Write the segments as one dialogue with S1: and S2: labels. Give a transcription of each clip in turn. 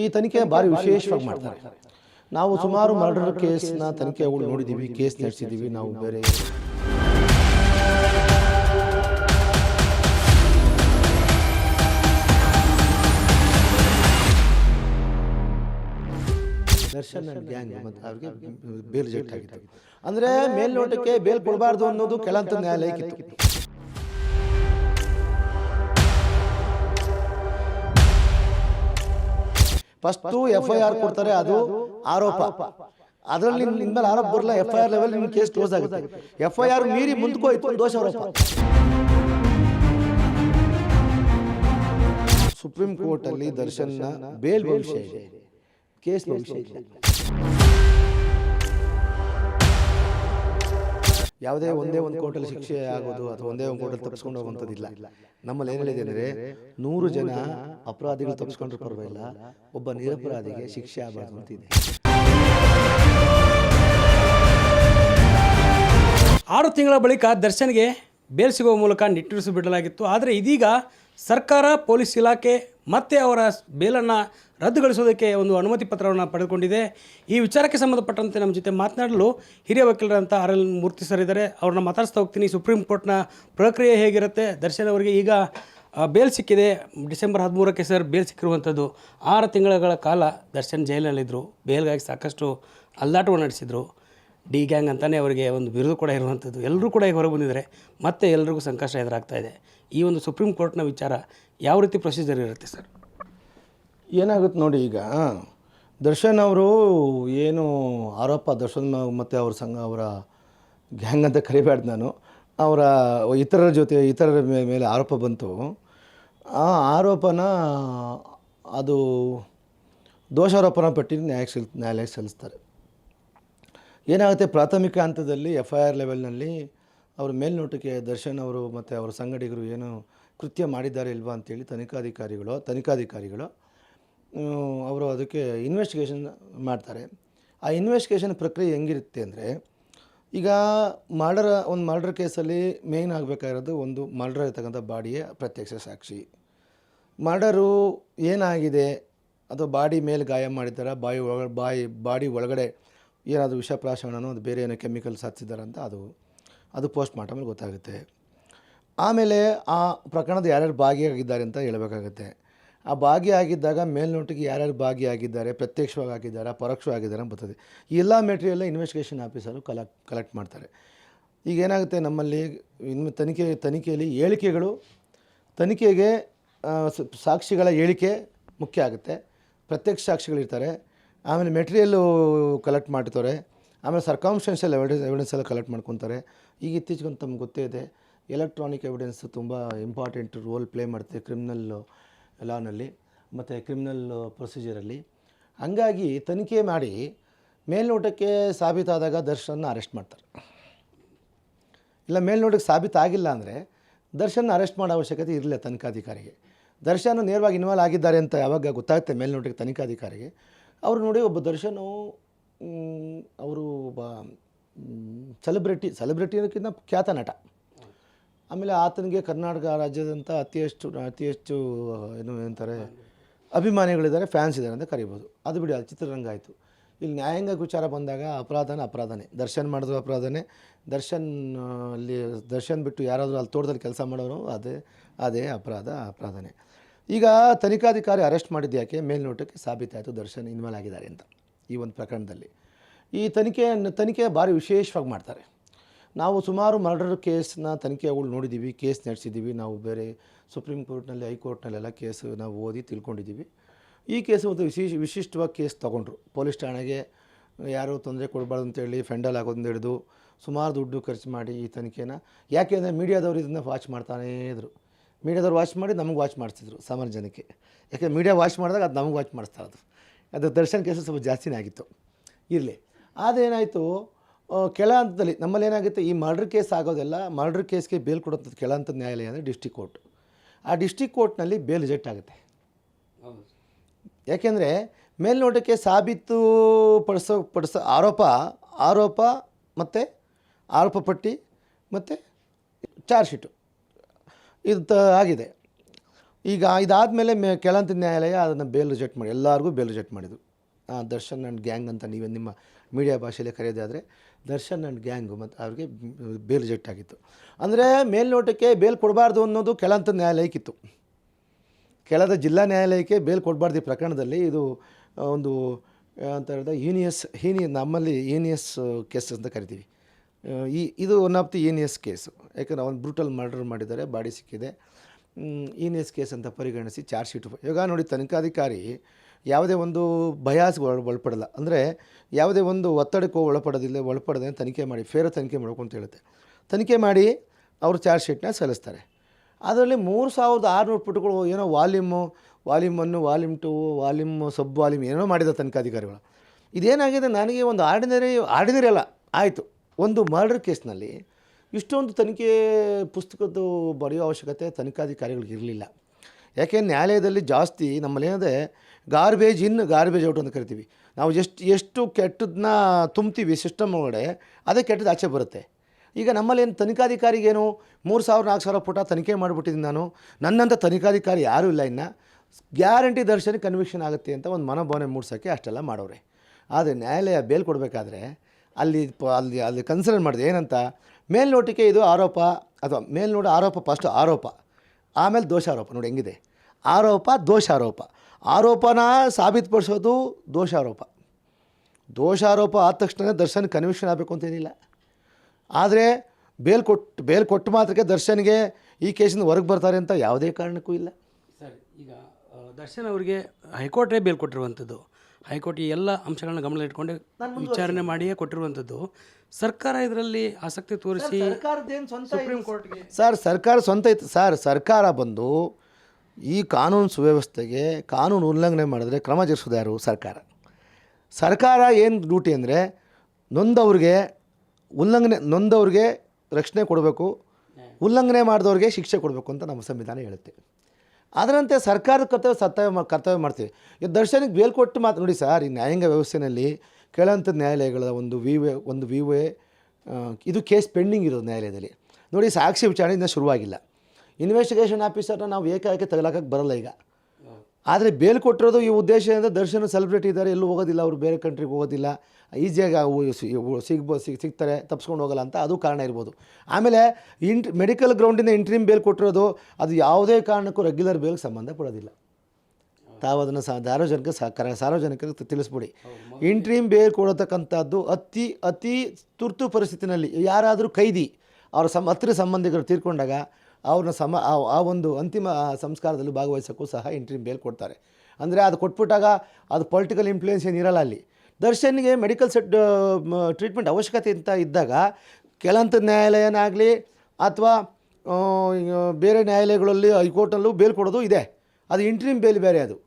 S1: ಈ ತನಿಖೆ ಭಾರಿ ವಿಶೇಷವಾಗಿ ಮಾಡ್ತಾರೆ. ನಾವು ಸುಮಾರು ಮರ್ಡರ್ ಕೇಸ್ನ ತನಿಖೆಗಳು ನೋಡಿದ್ದೀವಿ ಕೇಸ್ ನಡೆಸಿದ್ದೀವಿ ನಾವು ಬೇರೆ ದರ್ಶನ್ ಅಂಡ್ ಗ್ಯಾಂಗ್ ಮತ್ತು ಅವ್ರಿಗೆ ಬೇಲ್ ಆಗಿತ್ತು. ಅಂದರೆ ಮೇಲ್ನೋಟಕ್ಕೆ ಬೇಲ್ ಕೊಡಬಾರ್ದು ಅನ್ನೋದು ಕೆಳಂತ ನ್ಯಾಯಾಲಯಕ್ಕಿತ್ತು ಫಸ್ಟು ಎಫ್ ಐ ಆರ್ ಕೊಡ್ತಾರೆ ಅದು ಆರೋಪ. ಅದರಲ್ಲಿ ನಿಮ್ಮ ಮೇಲೆ ಆರೋಪ ಬರಲ್ಲ ಎಫ್ ಐ ಆರ್ ಲೆವೆಲ್ ನಿಮ್ಮ ಕೇಸ್ ಕ್ಲೋಸ್ ಆಗುತ್ತೆ. ಎಫ್ ಐ ಆರ್ ಮೀರಿ ಮುಂದಕ್ಕೋಯ್ತು ದೋಷ ಆರೋಪ. ಸುಪ್ರೀಂ ಕೋರ್ಟಲ್ಲಿ ದರ್ಶನ್ನ ಬೇಲ್ ಭವಿಷ್ಯ ಇದೆ. ಕೇಸ್ ಭವಿಷ್ಯ ಇದೆ. ಯಾವುದೇ ಒಂದೇ ಒಂದು ಕೋರ್ಟಲ್ಲಿ ಶಿಕ್ಷೆ ಆಗೋದು ಅಥವಾ ಒಂದೇ ಒಂದು ಕೋರ್ಟಲ್ಲಿ ತಪ್ಪಿಸ್ಕೊಂಡು ಹೋಗುವಂಥದ್ದಿಲ್ಲ ನಮ್ಮಲ್ಲಿ ಏನು ಹೇಳಿದೆ ಅಂದರೆ ನೂರು ಜನ ಅಪರಾಧಿಗಳು ತಪ್ಪಿಸ್ಕೊಂಡ್ರೆ ಪರವಾಗಿಲ್ಲ. ಒಬ್ಬ ನಿರಪರಾಧಿಗೆ ಶಿಕ್ಷೆ ಆಗಬಾರ್ದು ಅಂತ ಇದೆ
S2: ಆರು ತಿಂಗಳ ಬಳಿಕ ದರ್ಶನ್ಗೆ ಬೇಲ್ ಸಿಗುವ ಮೂಲಕ ನಿಟ್ಟುರಿಸಿ ಬಿಡಲಾಗಿತ್ತು. ಆದರೆ ಇದೀಗ ಸರ್ಕಾರ ಪೊಲೀಸ್ ಇಲಾಖೆ ಮತ್ತೆ ಅವರ ಬೇಲನ್ನು ರದ್ದುಗೊಳಿಸೋದಕ್ಕೆ ಒಂದು ಅನುಮತಿ ಪತ್ರವನ್ನು ಪಡೆದುಕೊಂಡಿದೆ. ಈ ವಿಚಾರಕ್ಕೆ ಸಂಬಂಧಪಟ್ಟಂತೆ ನಮ್ಮ ಜೊತೆ ಮಾತನಾಡಲು ಹಿರಿಯ ವಕೀಲರಂತ ಆರ್ ಎಲ್ ಮೂರ್ತಿ ಸರ್ ಇದ್ದಾರೆ. ಅವ್ರನ್ನ ಮಾತಾಡಿಸ್ತಾ ಹೋಗ್ತೀನಿ. ಸುಪ್ರೀಂ ಕೋರ್ಟ್ನ ಪ್ರಕ್ರಿಯೆ ಹೇಗಿರುತ್ತೆ? ದರ್ಶನ್ ಅವರಿಗೆ ಈಗ ಬೇಲ್ ಸಿಕ್ಕಿದೆ. ಡಿಸೆಂಬರ್ ಹದಿಮೂರಕ್ಕೆ ಸರ್ ಬೇಲ್ ಸಿಕ್ಕಿರುವಂಥದ್ದು ಆರು ತಿಂಗಳ ಕಾಲ ದರ್ಶನ್ ಜೈಲಿನಲ್ಲಿದ್ದರು ಬೇಲ್ಗಾಗಿ ಸಾಕಷ್ಟು ಅಲ್ಲಾಟವನ್ನು ನಡೆಸಿದರು. ಡಿ ಗ್ಯಾಂಗ್ ಅಂತಲೇ ಅವರಿಗೆ ಒಂದು ಬಿರುದು ಕೂಡ ಇರುವಂಥದ್ದು ಎಲ್ಲರೂ ಕೂಡ ಈಗ ಹೊರಗೆ ಬಂದಿದ್ದಾರೆ. ಮತ್ತೆ ಎಲ್ರಿಗೂ ಸಂಕಷ್ಟ ಎದುರಾಗ್ತಾ ಇದೆ. ಈ ಒಂದು ಸುಪ್ರೀಂ ಕೋರ್ಟ್ನ ವಿಚಾರ ಯಾವ ರೀತಿ ಪ್ರೊಸೀಜರ್ ಇರುತ್ತೆ ಸರ್?
S1: ಏನಾಗುತ್ತೆ ನೋಡಿ ಈಗ ದರ್ಶನ್ ಅವರು ಏನು ಆರೋಪ, ದರ್ಶನ್ ಮತ್ತು ಅವ್ರ ಸಂಘ, ಅವರ ಗ್ಯಾಂಗ್ ಅಂತ ಕರಿಬೇಡ ನಾನು. ಅವರ ಇತರರ ಜೊತೆ, ಇತರರ ಮೇಲೆ ಆರೋಪ ಬಂತು. ಆ ಆರೋಪನ ಅದು ದೋಷಾರೋಪಣ ಪಟ್ಟಿ ನ್ಯಾಯಕ್ಕೆ ಸಲ್, ನ್ಯಾಯಾಲಯಕ್ಕೆ ಸಲ್ಲಿಸ್ತಾರೆ. ಏನಾಗುತ್ತೆ, ಪ್ರಾಥಮಿಕ ಹಂತದಲ್ಲಿ ಎಫ್ ಐ ಆರ್ ಲೆವೆಲ್ನಲ್ಲಿ ಅವ್ರ ಮೇಲ್ನೋಟಕ್ಕೆ ದರ್ಶನ್ ಅವರು ಮತ್ತು ಅವರ ಸಂಗಡಿಗರು ಏನು ಕೃತ್ಯ ಮಾಡಿದ್ದಾರೆ ಇಲ್ವಾ ಅಂತೇಳಿ ತನಿಖಾಧಿಕಾರಿಗಳು ತನಿಖಾಧಿಕಾರಿಗಳು ಅವರು ಅದಕ್ಕೆ ಇನ್ವೆಸ್ಟಿಗೇಷನ್ ಮಾಡ್ತಾರೆ. ಆ ಇನ್ವೆಸ್ಟಿಗೇಷನ್ ಪ್ರಕ್ರಿಯೆ ಹೆಂಗಿರುತ್ತೆ ಅಂದರೆ, ಈಗ ಮರ್ಡರ್, ಒಂದು ಮರ್ಡರ್ ಕೇಸಲ್ಲಿ ಮೇಯ್ನ್ ಆಗಬೇಕಾಗಿರೋದು ಒಂದು ಮರ್ಡರ್ ಇರ್ತಕ್ಕಂಥ ಬಾಡಿಯ ಪ್ರತ್ಯಕ್ಷ ಸಾಕ್ಷಿ. ಮರ್ಡರು ಏನಾಗಿದೆ? ಅಥವಾ ಬಾಡಿ ಮೇಲೆ ಗಾಯ ಮಾಡಿದ್ದಾರೆ? ಬಾಯಿ ಒಳಗಡೆ, ಬಾಯಿ, ಬಾಡಿ ಒಳಗಡೆ ಏನಾದರೂ ವಿಷಪ್ರಾಶನನೋ ಅದು ಬೇರೆ ಏನೋ ಕೆಮಿಕಲ್ಸ್ ಹಚ್ಚಿದ್ದಾರೆ ಅಂತ ಅದು ಅದು ಪೋಸ್ಟ್ ಮಾರ್ಟಮಲ್ಲಿ ಗೊತ್ತಾಗುತ್ತೆ. ಆಮೇಲೆ ಆ ಪ್ರಕರಣದ ಯಾರ್ಯಾರು ಭಾಗಿಯಾಗಿದ್ದಾರೆ ಅಂತ ಹೇಳಬೇಕಾಗುತ್ತೆ. ಆ ಭಾಗಿಯಾಗಿದ್ದಾಗ ಮೇಲ್ನೋಟಿಗೆ ಯಾರ್ಯಾರು ಭಾಗಿಯಾಗಿದ್ದಾರೆ, ಪ್ರತ್ಯಕ್ಷವಾಗಿ ಆಗಿದ್ದಾರೆ ಪರೋಕ್ಷವಾಗಿದ್ದಾರೆ ಅಂತ ಬರ್ತದೆ. ಎಲ್ಲ material investigation officer collect collect ಮಾಡ್ತಾರೆ. ಈಗ ಏನಾಗುತ್ತೆ ನಮ್ಮಲ್ಲಿ, ಇನ್ನು ತನಿಖೆ, ತನಿಖೆಯಲ್ಲಿ ಹೇಳಿಕೆಗಳು, ತನಿಖೆಗೆ ಸಾಕ್ಷಿಗಳ ಹೇಳಿಕೆ ಮುಖ್ಯ ಆಗುತ್ತೆ. ಪ್ರತ್ಯಕ್ಷ ಸಾಕ್ಷಿಗಳಿರ್ತಾರೆ. ಆಮೇಲೆ ಮೆಟೀರಿಯಲ್ಲು ಕಲೆಕ್ಟ್ ಮಾಡ್ತಾರೆ. ಆಮೇಲೆ ಸರ್ಕಾಮ್ಸ್ಟೆನ್ಷಿಯಲ್ ಎವಿಡೆನ್ಸ್ ಎವಿಡೆನ್ಸ್ ಎಲ್ಲ ಕಲೆಕ್ಟ್ ಮಾಡ್ಕೊತಾರೆ. ಈಗ ಇತ್ತೀಚೆಗೆ ತಮ್ಗೆ ಗೊತ್ತೇ ಇದೆ ಎಲೆಕ್ಟ್ರಾನಿಕ್ ಎವಿಡೆನ್ಸ್ ತುಂಬ ಇಂಪಾರ್ಟೆಂಟ್ ರೋಲ್ ಪ್ಲೇ ಮಾಡುತ್ತೆ ಕ್ರಿಮಿನಲ್ ಲಾನಲ್ಲಿ ಮತ್ತು ಕ್ರಿಮಿನಲ್ ಪ್ರೊಸೀಜರಲ್ಲಿ ಹಾಗಾಗಿ ತನಿಖೆ ಮಾಡಿ ಮೇಲ್ನೋಟಕ್ಕೆ ಸಾಬೀತಾದಾಗ ದರ್ಶನ ಅರೆಸ್ಟ್ ಮಾಡ್ತಾರೆ. ಇಲ್ಲ ಮೇಲ್ನೋಟಕ್ಕೆ ಸಾಬೀತಾಗಿಲ್ಲ ಅಂದರೆ ದರ್ಶನ ಅರೆಸ್ಟ್ ಮಾಡೋ ಅವಶ್ಯಕತೆ ಇರಲಿಲ್ಲ ತನಿಖಾಧಿಕಾರಿಗೆ. ದರ್ಶನ್ ನೇರವಾಗಿ ಇನ್ವಾಲ್ವ್ ಆಗಿದ್ದಾರೆ ಅಂತ ಯಾವಾಗ ಗೊತ್ತಾಗುತ್ತೆ ಮೇಲ್ನೋಟಕ್ಕೆ ತನಿಖಾಧಿಕಾರಿಗೆ. ಅವರು ನೋಡಿ ಒಬ್ಬ ದರ್ಶನು ಮ್, ಅವರು ಒಬ್ಬ ಸೆಲೆಬ್ರಿಟಿ ಸೆಲೆಬ್ರಿಟಿ ಅನ್ನೋಕ್ಕಿಂತ ಖ್ಯಾತ ನಟ. ಆಮೇಲೆ ಆತನಿಗೆ ಕರ್ನಾಟಕ ರಾಜ್ಯದಂಥ ಅತಿ ಹೆಚ್ಚು ಅತಿ ಹೆಚ್ಚು ಏನು ಏನಂತಾರೆ ಅಭಿಮಾನಿಗಳಿದ್ದಾರೆ ಫ್ಯಾನ್ಸ್ ಇದ್ದಾರೆ ಅಂತ ಕರಿಬೋದು. ಅದು ಬಿಡಿ ಅದು ಚಿತ್ರರಂಗ ಆಯಿತು. ಇಲ್ಲಿ ನ್ಯಾಯಾಂಗ ವಿಚಾರ ಬಂದಾಗ ಅಪರಾಧನ ಅಪರಾಧನೇ. ದರ್ಶನ್ ಮಾಡಿದ್ರು ಅಪರಾಧನೇ. ದರ್ಶನ್ ಅಲ್ಲಿ, ದರ್ಶನ್ ಬಿಟ್ಟು ಯಾರಾದರೂ ಅಲ್ಲಿ ತೋಟದಲ್ಲಿ ಕೆಲಸ ಮಾಡೋರು, ಅದೇ ಅದೇ ಅಪರಾಧ, ಅಪರಾಧನೇ. ಈಗ ತನಿಖಾಧಿಕಾರಿ ಅರೆಸ್ಟ್ ಮಾಡಿದ್ದು ಯಾಕೆ? ಮೇಲ್ನೋಟಕ್ಕೆ ಸಾಬೀತಾಯಿತು ದರ್ಶನ್ ಇನ್ವಾಲ್ ಆಗಿದ್ದಾರೆ ಅಂತ. ಈ ಒಂದು ಪ್ರಕರಣದಲ್ಲಿ. ಈ ತನಿಖೆಯನ್ನು ತನಿಖೆ ಭಾರಿ ವಿಶೇಷವಾಗಿ ಮಾಡ್ತಾರೆ. ನಾವು ಸುಮಾರು ಮರ್ಡರ್ ಕೇಸ್ನ ತನಿಖೆಗಳು ನೋಡಿದ್ದೀವಿ, ಕೇಸ್ ನಡೆಸಿದ್ದೀವಿ. ನಾವು ಬೇರೆ ಸುಪ್ರೀಂ ಕೋರ್ಟ್ನಲ್ಲಿ, ಹೈಕೋರ್ಟ್ನಲ್ಲೆಲ್ಲ ಕೇಸ್ ನಾವು ಓದಿ ತಿಳ್ಕೊಂಡಿದ್ದೀವಿ. ಈ ಕೇಸು ಒಂದು ವಿಶೇಷ, ವಿಶಿಷ್ಟವಾಗಿ ಕೇಸ್ ತೊಗೊಂಡ್ರು. ಪೊಲೀಸ್ ಠಾಣೆಗೆ ಯಾರೂ ತೊಂದರೆ ಕೊಡಬಾರ್ದು ಅಂತೇಳಿ ಫೆಂಡಲ್ ಆಗೋದನ್ನ ಹಿಡಿದು ಸುಮಾರು ದುಡ್ಡು ಖರ್ಚು ಮಾಡಿ ಈ ತನಿಖೆನ ಯಾಕೆಂದರೆ ಮೀಡಿಯಾದವರು ಇದನ್ನು ವಾಚ್ ಮಾಡ್ತಾನೇ ಇದ್ರು. ಮೀಡಿಯಾದವ್ರು ವಾಚ್ ಮಾಡಿ ನಮಗೆ ವಾಚ್ ಮಾಡಿಸ್ತಿದ್ರು ಸಾಮಾನ್ಯ ಜನಕ್ಕೆ. ಯಾಕೆಂದರೆ ಮೀಡಿಯಾ ವಾಚ್ ಮಾಡಿದಾಗ ಅದು ನಮಗೆ ವಾಚ್ ಮಾಡಿಸ್ತಾ ಅದು ಅದು ದರ್ಶನ್ ಕೇಸು ಸ್ವಲ್ಪ ಜಾಸ್ತಿನೇ ಆಗಿತ್ತು. ಇರಲಿ. ಅದೇನಾಯಿತು ಕೆಳ ಹಂತದಲ್ಲಿ ನಮ್ಮಲ್ಲಿ ಏನಾಗುತ್ತೆ ಈ ಮರ್ಡರ್ ಕೇಸ್ ಆಗೋದೆಲ್ಲ ಮರ್ಡರ್ ಕೇಸ್ಗೆ ಬೇಲ್ ಕೊಡೋಂಥದ್ದು ಕೆಳ ಹಂತದ ನ್ಯಾಯಾಲಯ ಅಂದರೆ ಡಿಸ್ಟಿಕ್ ಕೋರ್ಟ್. ಆ ಡಿಸ್ಟಿಕ್ ಕೋರ್ಟ್ನಲ್ಲಿ ಬೇಲ್ ರಿಜೆಕ್ಟ್ ಆಗುತ್ತೆ. ಯಾಕೆಂದರೆ ಮೇಲ್ನೋಟಕ್ಕೆ ಸಾಬೀತು ಪಡಿಸೋ ಪಡಿಸೋ ಆರೋಪ ಆರೋಪ ಮತ್ತು ಆರೋಪ ಪಟ್ಟಿ ಮತ್ತು ಚಾರ್ಜ್ ಶೀಟು ಇದು ಆಗಿದೆ. ಈಗ ಇದಾದಮೇಲೆ ಮೇ ಕೆಳಂತ ನ್ಯಾಯಾಲಯ ಅದನ್ನು ಬೇಲ್ ರಿಜೆಕ್ಟ್ ಮಾಡಿ, ಎಲ್ಲರಿಗೂ ಬೇಲ್ ರಿಜೆಕ್ಟ್ ಮಾಡಿದ್ರು. ದರ್ಶನ್ ಆ್ಯಂಡ್ ಗ್ಯಾಂಗ್ ಅಂತ ನೀವೇ ನಿಮ್ಮ ಮೀಡಿಯಾ ಭಾಷೆಯಲ್ಲಿ ಕರೆಯೋದಾದರೆ ದರ್ಶನ್ ಆ್ಯಂಡ್ ಗ್ಯಾಂಗು ಮತ್ತು ಅವ್ರಿಗೆ ಬೇಲ್ ರಿಜೆಕ್ಟ್ ಆಗಿತ್ತು. ಅಂದರೆ ಮೇಲ್ನೋಟಕ್ಕೆ ಬೇಲ್ ಕೊಡಬಾರ್ದು ಅನ್ನೋದು ಕೆಳಂತ ನ್ಯಾಯಾಲಯಕ್ಕಿತ್ತು. ಕೆಳದ ಜಿಲ್ಲಾ ನ್ಯಾಯಾಲಯಕ್ಕೆ ಬೇಲ್ ಕೊಡಬಾರ್ದು ಈ ಪ್ರಕರಣದಲ್ಲಿ ಇದು ಒಂದು ಅಂತ ಹೇಳಿದ ಹೀನಿಯಸ್, ಹೀನಿ, ನಮ್ಮಲ್ಲಿ ಹೀನಿಯಸ್ ಕೇಸ್ ಅಂತ ಕರಿತೀವಿ. ಈ, ಇದು one of the heinous case. ಯಾಕಂದರೆ ಅವನು ಬ್ರೂಟಲ್ ಮರ್ಡರ್ ಮಾಡಿದ್ದಾರೆ, ಬಾಡಿ ಸಿಕ್ಕಿದೆ. ಹೀನಿಯಸ್ ಕೇಸ್ ಅಂತ ಪರಿಗಣಿಸಿ ಚಾರ್ಜ್ ಶೀಟ್ ಇವಾಗ ನೋಡಿ ತನಿಖಾಧಿಕಾರಿ ಯಾವುದೇ ಒಂದು ಭಯಾಸ್ ಒಳಪಡಲ್ಲ. ಅಂದರೆ ಯಾವುದೇ ಒಂದು ಒತ್ತಡಕ್ಕೂ ಒಳಪಡೋದಿಲ್ಲ, ಒಳಪಡದೆ ತನಿಖೆ ಮಾಡಿ, ಫೇರ ತನಿಖೆ ಮಾಡ್ಕೊಂತ ಹೇಳುತ್ತೆ. ತನಿಖೆ ಮಾಡಿ ಅವರು ಚಾರ್ಜ್ ಶೀಟ್ನ ಸಲ್ಲಿಸ್ತಾರೆ. ಅದರಲ್ಲಿ ಮೂರು ಸಾವಿರದ ಆರುನೂರು ಪುಟಗಳು ಏನೋ volume, volume one volume two, volume sub volume ಏನೋ ಮಾಡಿದ ತನಿಖಾಧಿಕಾರಿಗಳು. ಇದೇನಾಗಿದೆ, ನನಗೆ ಒಂದು ಆರ್ಡಿನರಿ ಆರ್ಡಿನರಿ ಅಲ್ಲ, ಆಯಿತು. ಒಂದು ಮರ್ಡರ್ ಕೇಸ್ನಲ್ಲಿ ಇಷ್ಟೊಂದು ತನಿಖೆ ಪುಸ್ತಕದ್ದು ಬರೆಯೋ ಅವಶ್ಯಕತೆ ತನಿಖಾಧಿಕಾರಿಗಳಿಗೆ ಇರಲಿಲ್ಲ. ಯಾಕೆ ನ್ಯಾಯಾಲಯದಲ್ಲಿ ಜಾಸ್ತಿ ನಮ್ಮಲ್ಲಿ ಏನಿದೆ ಗಾರ್ಬೇಜ್ ಇನ್ ಗಾರ್ಬೇಜ್ ಔಟ್ ಅಂತ ಕರಿತೀವಿ. ನಾವು ಎಷ್ಟು ಎಷ್ಟು ಕೆಟ್ಟದನ್ನ ತುಂಬ್ತೀವಿ ಸಿಸ್ಟಮ್ ಒಳಗಡೆ, ಅದೇ ಕೆಟ್ಟದ್ದು ಆಚೆ ಬರುತ್ತೆ. ಈಗ ನಮ್ಮಲ್ಲಿ ಏನು ತನಿಖಾಧಿಕಾರಿಗೇನು ಮೂರು ಸಾವಿರ, ನಾಲ್ಕು ಸಾವಿರ ಪುಟ ತನಿಖೆ ಮಾಡಿಬಿಟ್ಟಿದ್ದೀನಿ ನಾನು. ನನ್ನಂಥ ತನಿಖಾಧಿಕಾರಿ ಯಾರೂ ಇಲ್ಲ ಇನ್ನು. ಗ್ಯಾರಂಟಿ ದರ್ಶನ ಕನ್ವಿಕ್ಷನ್ ಆಗುತ್ತೆ ಅಂತ ಒಂದು ಮನೋಭಾವನೆ ಮೂಡ್ಸೋಕ್ಕೆ ಅಷ್ಟೆಲ್ಲ ಮಾಡೋರೆ. ಆದರೆ ನ್ಯಾಯಾಲಯ ಬೇಲ್ ಕೊಡಬೇಕಾದ್ರೆ ಅಲ್ಲಿ ಅಲ್ಲಿ ಅಲ್ಲಿ ಕನ್ಸಿಡರ್ ಮಾಡಿದೆ ಏನಂತ ಮೇಲ್ನೋಟಿಕೆ ಇದು ಆರೋಪ, ಅಥವಾ ಮೇಲ್ನೋಟ ಆರೋಪ ಫಸ್ಟ್ ಆರೋಪ. ಆಮೇಲೆ ದೋಷಾರೋಪ. ನೋಡಿ ಹೆಂಗಿದೆ? ಆರೋಪ, ದೋಷಾರೋಪ. ಆರೋಪನ ಸಾಬೀತುಪಡಿಸೋದು ದೋಷಾರೋಪ. ದೋಷಾರೋಪ ಆದ ತಕ್ಷಣ ದರ್ಶನ್ ಕನ್ವಿಕ್ಷನ್ ಆಗಬೇಕು ಅಂತೇನಿಲ್ಲ ಆದರೆ ಬೇಲ್ ಕೊಟ್ಟು ಬೇಲ್ ಕೊಟ್ಟು ಮಾತ್ರಕ್ಕೆ ದರ್ಶನ್ಗೆ ಈ ಕೇಸಿಂದ ಹೊರಗೆ ಬರ್ತಾರೆ ಅಂತ ಯಾವುದೇ ಕಾರಣಕ್ಕೂ ಇಲ್ಲ.
S2: ಸರ್, ಈಗ ದರ್ಶನ್ ಅವರಿಗೆ ಹೈಕೋರ್ಟೇ ಬೇಲ್ ಕೊಟ್ಟಿರುವಂಥದ್ದು. ಹೈಕೋರ್ಟ್ ಈ ಎಲ್ಲ ಅಂಶಗಳನ್ನ ಗಮನ ಇಟ್ಕೊಂಡು ವಿಚಾರಣೆ ಮಾಡಿಯೇ ಕೊಟ್ಟಿರುವಂಥದ್ದು. ಸರ್ಕಾರ ಇದರಲ್ಲಿ ಆಸಕ್ತಿ ತೋರಿಸಿ ಸುಪ್ರೀಂ ಕೋರ್ಟ್ಗೆ.
S1: ಸರ್ ಸರ್ಕಾರ ಸ್ವಂತ ಇತ್ತು ಸರ್ ಸರ್ಕಾರ ಬಂದು ಈ ಕಾನೂನು ಸುವ್ಯವಸ್ಥೆಗೆ ಕಾನೂನು ಉಲ್ಲಂಘನೆ ಮಾಡಿದ್ರೆ ಕ್ರಮ ಜರುಗಿಸೋದು ಯಾರು? ಸರ್ಕಾರ. ಸರ್ಕಾರ ಏನು ಡ್ಯೂಟಿ ಅಂದರೆ ನೊಂದವ್ರಿಗೆ ಉಲ್ಲಂಘನೆ ನೊಂದವ್ರಿಗೆ ರಕ್ಷಣೆ ಕೊಡಬೇಕು. ಉಲ್ಲಂಘನೆ ಮಾಡಿದವ್ರಿಗೆ ಶಿಕ್ಷೆ ಕೊಡಬೇಕು ಅಂತ ನಮ್ಮ ಸಂವಿಧಾನ ಹೇಳುತ್ತೆ. ಅದರಂತೆ ಸರ್ಕಾರದ ಕರ್ತವ್ಯ ಸತ್ತವ್ಯ ಕರ್ತವ್ಯ ಮಾಡ್ತೀವಿ. ಈ ದರ್ಶನಕ್ಕೆ ಬೇಲ್ ಕೊಟ್ಟು ಮಾತು, ನೋಡಿ ಸರ್, ಈ ನ್ಯಾಯಾಂಗ ವ್ಯವಸ್ಥೆಯಲ್ಲಿ ಕೇಳೋಂಥ ನ್ಯಾಯಾಲಯಗಳ ಒಂದು ವಿ ವೆ ಒಂದು ವಿ ವೆ ಇದು ಕೇಸ್ ಪೆಂಡಿಂಗ್ ಇರೋದು ನ್ಯಾಯಾಲಯದಲ್ಲಿ. ನೋಡಿ ಸಾಕ್ಷಿ ವಿಚಾರಣೆ ಶುರುವಾಗಿಲ್ಲ. ಇನ್ವೆಸ್ಟಿಗೇಷನ್ ಆಫೀಸರ್ನ ನಾವು ಏಕಾಏಕಿ ತಗಲಾಕಕ್ಕೆ ಬರಲ್ಲ ಈಗ. ಆದರೆ ಬೇಲ್ ಕೊಟ್ಟಿರೋದು ಈ ಉದ್ದೇಶ ಅಂದರೆ ದರ್ಶನ ಸೆಲೆಬ್ರಿಟಿ ಇದ್ದಾರೆ, ಎಲ್ಲೂ ಹೋಗೋದಿಲ್ಲ, ಅವರು ಬೇರೆ ಕಂಟ್ರಿಗೆ ಹೋಗೋದಿಲ್ಲ ಈಸಿಯಾಗಿ ಸಿಗ್ಬೋ ಸಿಗ್ ಸಿಗ್ತಾರೆ, ತಪ್ಸ್ಕೊಂಡು ಹೋಗಲ್ಲ ಅಂತ ಅದು ಕಾರಣ ಇರ್ಬೋದು. ಆಮೇಲೆ ಇಂಟ್ ಮೆಡಿಕಲ್ ಗ್ರೌಂಡಿಂದ ಇಂಟ್ರಿಮ್ ಬೇಲ್ ಕೊಟ್ಟಿರೋದು, ಅದು ಯಾವುದೇ ಕಾರಣಕ್ಕೂ ರೆಗ್ಯುಲರ್ ಬೇಲ್ಗೆ ಸಂಬಂಧ ಪಡೋದಿಲ್ಲ. ತಾವು ಅದನ್ನು ಸಾರ್ವಜನಿಕ ಸಹಕಾರ ಸಾರ್ವಜನಿಕರಿಗೆ ತಿಳಿಸ್ಬಿಡಿ. ಇಂಟ್ರೀಮ್ ಬೇಲ್ ಕೊಡತಕ್ಕಂಥದ್ದು ಅತಿ ಅತಿ ತುರ್ತು ಪರಿಸ್ಥಿತಿನಲ್ಲಿ ಯಾರಾದರೂ ಕೈದಿ, ಅವರ ಸಂ ಹತ್ತಿರ ಸಂಬಂಧಿಕರು ತೀರ್ಕೊಂಡಾಗ ಅವ್ರನ್ನ ಸಮ ಆ- ಒಂದು ಅಂತಿಮ ಸಂಸ್ಕಾರದಲ್ಲಿ ಭಾಗವಹಿಸೋಕ್ಕೂ ಸಹ ಇಂಟ್ರೀಮ್ ಬೇಲ್ ಕೊಡ್ತಾರೆ. ಅಂದರೆ ಅದು ಕೊಟ್ಬಿಟ್ಟಾಗ ಅದು ಪೊಲಿಟಿಕಲ್ ಇನ್ಫ್ಲೂಯೆನ್ಸ್ ಏನಿರಲ್ಲ ಅಲ್ಲಿ. ದರ್ಶನ್ಗೆ ಮೆಡಿಕಲ್ ಸೆಟ್ ಟ್ರೀಟ್ಮೆಂಟ್ ಅವಶ್ಯಕತೆ ಅಂತ ಇದ್ದಾಗ ಕೆಳಂತ ನ್ಯಾಯಾಲಯನಾಗಲಿ ಅಥವಾ ಬೇರೆ ನ್ಯಾಯಾಲಯಗಳಲ್ಲಿ ಹೈಕೋರ್ಟಲ್ಲೂ ಬೇಲ್ ಕೊಡೋದು ಇದೆ. ಅದು ಇಂಟ್ರೀಮ್ ಬೇಲ್ ಬೇರೆ ಅದು.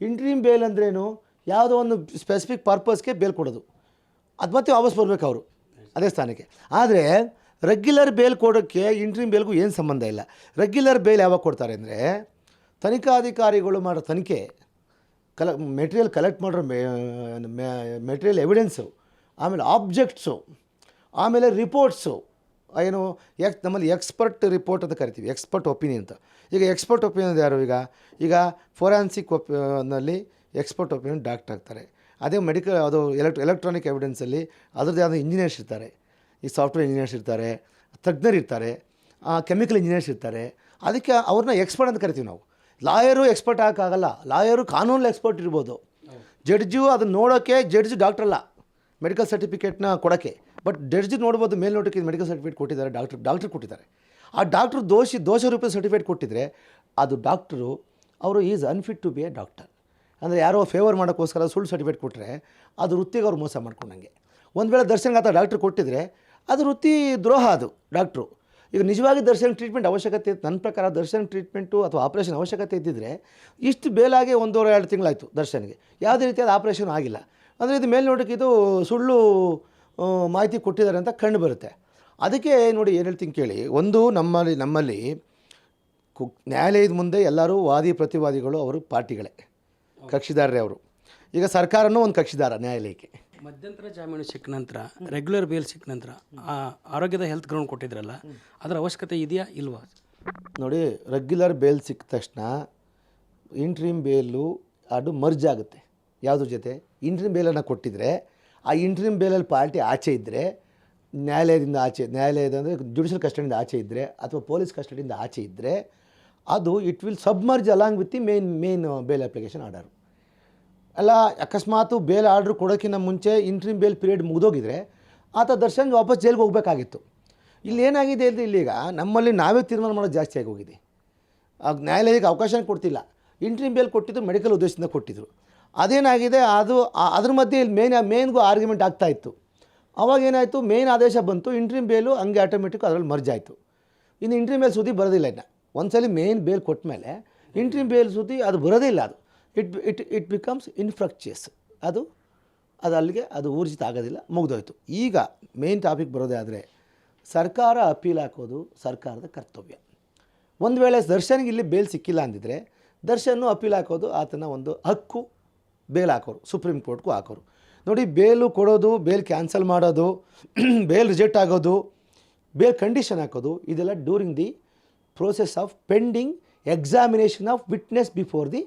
S1: ಇಂಟ್ರೀಮ್ ಬೇಲ್ ಅಂದ್ರೇನು? ಯಾವುದೋ ಒಂದು ಸ್ಪೆಸಿಫಿಕ್ ಪರ್ಪಸ್ಗೆ ಬೇಲ್ ಕೊಡೋದು. ಅದು ಮತ್ತೆ ವಾಪಸ್ ಬರಬೇಕು ಅವರು. ಅದೇ ಸ್ಥಾನಕ್ಕೆ. ಆದರೆ ರೆಗ್ಯುಲರ್ ಬೇಲ್ ಕೊಡೋಕ್ಕೆ ಇಂಟ್ರೀಮ್ ಬೇಲ್ಗೂ ಏನು ಸಂಬಂಧ ಇಲ್ಲ. ರೆಗ್ಯುಲರ್ ಬೇಲ್ ಯಾವಾಗ ಕೊಡ್ತಾರೆ ಅಂದರೆ ತನಿಖಾಧಿಕಾರಿಗಳು ಮಾಡೋ ತನಿಖೆ, ಕಲೆ ಮೆಟೀರಿಯಲ್ ಕಲೆಕ್ಟ್ ಮಾಡಿರೋ ಮೆಟೀರಿಯಲ್ ಎವಿಡೆನ್ಸು ಆಮೇಲೆ ಆಬ್ಜೆಕ್ಟ್ಸು ಆಮೇಲೆ ರಿಪೋರ್ಟ್ಸು ಏನು ಎಕ್ ನಮ್ಮಲ್ಲಿ ಎಕ್ಸ್ಪರ್ಟ್ ರಿಪೋರ್ಟ್ ಅಂತ ಕರಿತೀವಿ ಎಕ್ಸ್ಪರ್ಟ್ ಒಪಿನಿಯನ್ ಅಂತ. ಈಗ ಎಕ್ಸ್ಪರ್ಟ್ ಒಪಿನಿಯನ್ ಯಾರು ಈಗ? ಈಗ ಫೋರೆನ್ಸಿಕ್ ಒಪಿನಲ್ಲಿ ಎಕ್ಸ್ಪರ್ಟ್ ಒಪಿನಿಯನ್ ಡಾಕ್ಟರ್ ಆಗ್ತಾರೆ. ಅದೇ ಮೆಡಿಕಲ್ ಅದು ಎಲೆಕ್ಟ್ ಎಲೆಕ್ಟ್ರಾನಿಕ್ ಎವಿಡೆನ್ಸಲ್ಲಿ ಅದರದ್ದೇ ಆದ ಇಂಜಿನಿಯರ್ಸ್ ಇರ್ತಾರೆ. ಈ ಸಾಫ್ಟ್ವೇರ್ ಇಂಜಿನಿಯರ್ಸ್ ಇರ್ತಾರೆ, ತಜ್ಞರು ಇರ್ತಾರೆ ಕೆಮಿಕಲ್ ಇಂಜಿನಿಯರ್ಸ್ ಇರ್ತಾರೆ. ಅದಕ್ಕೆ ಅವ್ರನ್ನ ಎಕ್ಸ್ಪರ್ಟ್ ಅಂತ ಕರಿತೀವಿ ನಾವು. ಲಾಯರು ಎಕ್ಸ್ಪರ್ಟ್ ಹಾಕೋಕ್ಕಾಗಲ್ಲ ಲಾಯರು ಕಾನೂನಲ್ಲಿ ಎಕ್ಸ್ಪರ್ಟ್ ಇರ್ಬೋದು. ಜಡ್ಜು ಅದನ್ನ ನೋಡೋಕ್ಕೆ ಜಡ್ಜ್ ಡಾಕ್ಟ್ರಲ್ಲ ಮೆಡಿಕಲ್ ಸರ್ಟಿಫಿಕೇಟ್ನ ಕೊಡೋಕ್ಕೆ ಬಟ್ ಜಡ್ಜ್ ನೋಡ್ಬೋದು ಮೇಲ್ನೋಟಕ್ಕೆ ಮೆಡಿಕಲ್ ಸರ್ಟಿಫಿಕೇಟ್ ಕೊಟ್ಟಿದ್ದಾರೆ, ಡಾಕ್ಟರ್, ಡಾಕ್ಟ್ರ್ ಕೊಟ್ಟಿದ್ದಾರೆ. ಆ ಡಾಕ್ಟ್ರು ದೋಷಿ ದೋಷ ರೂಪದ ಸರ್ಟಿಫಿಕೇಟ್ ಕೊಟ್ಟಿದ್ರೆ ಅದು ಡಾಕ್ಟ್ರು, ಅವರು is unfit to be a doctor. ಅಂದರೆ ಯಾರೋ ಫೇವರ್ ಮಾಡೋಕ್ಕೋಸ್ಕರ ಸುಳ್ಳು ಸರ್ಟಿಫಿಕೇಟ್ ಕೊಟ್ಟರೆ ಅದು ವೃತ್ತಿಗೆ ಅವ್ರು ಮೋಸ ಮಾಡ್ಕೊಂಡಂಗೆ. ಒಂದು ವೇಳೆ ದರ್ಶನ್ಗೆ ಆತ ಡಾಕ್ಟ್ರ್ ಕೊಟ್ಟಿದ್ರೆ ಅದು ವೃತ್ತಿ ದ್ರೋಹ ಅದು ಡಾಕ್ಟ್ರು. ಈಗ ನಿಜವಾಗಿ ದರ್ಶನ ಟ್ರೀಟ್ಮೆಂಟ್ ಅವಶ್ಯಕತೆ ಇತ್ತು. ನನ್ನ ಪ್ರಕಾರ ದರ್ಶನ ಟ್ರೀಟ್ಮೆಂಟು ಅಥವಾ ಆಪ್ರೇಷನ್ ಅವಶ್ಯಕತೆ ಇದ್ದಿದ್ದರೆ ಇಷ್ಟು ಬೇಲಾಗಿ ಒಂದೂವರೆ ಎರಡು ತಿಂಗಳಾಯಿತು ದರ್ಶನ್ಗೆ. ಯಾವುದೇ ರೀತಿಯಾದ ಆಪ್ರೇಷನ್ ಆಗಿಲ್ಲ. ಅಂದರೆ ಇದು ಮೇಲ್ನೋಟಕ್ಕೆ ಇದು ಸುಳ್ಳು ಮಾಹಿತಿ ಕೊಟ್ಟಿದ್ದಾರೆ ಅಂತ ಕಂಡು ಬರುತ್ತೆ. ಅದಕ್ಕೆ ನೋಡಿ ಏನು ಹೇಳ್ತೀನಿ ಕೇಳಿ. ಒಂದು ನಮ್ಮಲ್ಲಿ ನಮ್ಮಲ್ಲಿ ಕು ನ್ಯಾಯಾಲಯದ ಮುಂದೆ ಎಲ್ಲರೂ ವಾದಿ ಪ್ರತಿವಾದಿಗಳು ಅವರು ಪಾರ್ಟಿಗಳೇ. ಕಕ್ಷಿದಾರರೇ ಅವರು. ಈಗ ಸರ್ಕಾರನೂ ಒಂದು ಕಕ್ಷಿದಾರ ನ್ಯಾಯಾಲಯಕ್ಕೆ.
S2: ಮಧ್ಯಂತರ ಜಾಮೀನು ಸಿಕ್ಕ ನಂತರ ರೆಗ್ಯುಲರ್ ಬೇಲ್ ಸಿಕ್ಕ ನಂತರ, ಆ ಆರೋಗ್ಯದ ಹೆಲ್ತ್ ಗ್ರೌಂಡ್ ಕೊಟ್ಟಿದ್ರಲ್ಲ, ಅದರ ಅವಶ್ಯಕತೆ ಇದೆಯಾ ಇಲ್ವಾ?
S1: ನೋಡಿ ರೆಗ್ಯುಲರ್ ಬೇಲ್ ಸಿಕ್ಕ ತಕ್ಷಣ ಇಂಟ್ರೀಮ್ ಬೇಲು ಅದು ಮರ್ಜ್ ಆಗುತ್ತೆ. ಯಾವುದ್ರ ಜೊತೆ? ಇಂಟ್ರೀಮ್ ಬೇಲನ್ನು ಕೊಟ್ಟಿದ್ರೆ, ಆ ಇಂಟ್ರೀಮ್ ಬೇಲಲ್ಲಿ ಪಾರ್ಟಿ ಆಚೆ ಇದ್ದರೆ ನ್ಯಾಯಾಲಯದಿಂದ ಆಚೆ, ನ್ಯಾಯಾಲಯದ ಅಂದರೆ ಜುಡಿಷಿಯಲ್ ಕಸ್ಟಡಿಯಿಂದ ಆಚೆ ಇದ್ದರೆ ಅಥವಾ ಪೊಲೀಸ್ ಕಸ್ಟಡಿಯಿಂದ ಆಚೆ ಇದ್ದರೆ ಅದು it will submerge along with the main main bail application order ಅಲ್ಲ, ಅಕಸ್ಮಾತು ಬೇಲ್ ಆರ್ಡ್ರ್ ಕೊಡೋಕ್ಕಿಂತ ಮುಂಚೆ ಇಂಟ್ರಿಮ್ ಬೇಲ್ ಪೀರಿಯಡ್ ಮುಗಿದೋಗಿದ್ರೆ ಆತ ದರ್ಶನ್ ವಾಪಸ್ ಜೈಲಿಗೆ ಹೋಗಬೇಕಾಗಿತ್ತು. ಇಲ್ಲಿ ಏನಾಗಿದೆ ಅಂದರೆ ಇಲ್ಲೀಗ ನಮ್ಮಲ್ಲಿ ನಾವೇ ತೀರ್ಮಾನ ಮಾಡೋದು ಜಾಸ್ತಿ ಆಗಿ ಹೋಗಿದೆ ನ್ಯಾಯಾಲಯಕ್ಕೆ ಅವಕಾಶ ಕೊಡ್ತಿಲ್ಲ. ಇಂಟ್ರಿಮ್ ಬೇಲ್ ಕೊಟ್ಟಿದ್ದು ಮೆಡಿಕಲ್ ಉದ್ದೇಶದಿಂದ ಕೊಟ್ಟಿದ್ದರು ಅದೇನಾಗಿದೆ, ಅದು ಅದ್ರ ಮಧ್ಯೆ ಇಲ್ಲಿ ಮೇನ್ ಮೇನ್ಗೂ ಆರ್ಗ್ಯುಮೆಂಟ್ ಆಗ್ತಾ ಇತ್ತು. ಅವಾಗ ಏನಾಯಿತು ಮೇನ್ ಆದೇಶ ಬಂತು ಇಂಟ್ರಿಮ್ ಬೇಲು ಹಂಗೆ ಆಟೋಮೆಟಿಕ್ ಅದರಲ್ಲಿ ಮರ್ಜ್ ಆಯಿತು. ಇನ್ನು ಇಂಟ್ರಿಮ್ ಬೇಲ್ ಸುದ್ದಿ ಬರೋದಿಲ್ಲ ಇನ್ನು. ಒಂದ್ಸಲಿ ಮೇನ್ ಬೇಲ್ ಕೊಟ್ಟ ಮೇಲೆ ಇಂಟ್ರಿಮ್ ಬೇಲ್ ಸುದ್ದಿ ಅದು ಬರೋದೇ ಇಲ್ಲ ಅದು. It it it becomes infructuous ಅದು ಅದು ಅಲ್ಲಿಗೆ ಅದು ಊರ್ಜಿತ ಆಗೋದಿಲ್ಲ, ಮುಗಿದೋಯ್ತು. ಈಗ ಮೇನ್ ಟಾಪಿಕ್ ಬರೋದೇ ಆದರೆ, ಸರ್ಕಾರ ಅಪೀಲ್ ಹಾಕೋದು ಸರ್ಕಾರದ ಕರ್ತವ್ಯ. ಒಂದು ವೇಳೆ ದರ್ಶನ್ಗೆ ಇಲ್ಲಿ ಬೇಲ್ ಸಿಕ್ಕಿಲ್ಲ ಅಂದಿದ್ದರೆ ದರ್ಶನ್ನು ಅಪೀಲ್ ಹಾಕೋದು ಆತನ ಒಂದು ಹಕ್ಕು ಬೇಲ್ ಹಾಕೋರು, ಸುಪ್ರೀಂ ಕೋರ್ಟ್ಗೂ ಹಾಕೋರು. ನೋಡಿ ಬೇಲು ಕೊಡೋದು ಬೇಲ್ ಕ್ಯಾನ್ಸಲ್ ಮಾಡೋದು ಬೇಲ್ ರಿಜೆಕ್ಟ್ ಆಗೋದು ಬೇಲ್ ಕಂಡೀಷನ್ ಹಾಕೋದು, ಇದೆಲ್ಲ during the process of pending examination of witness before the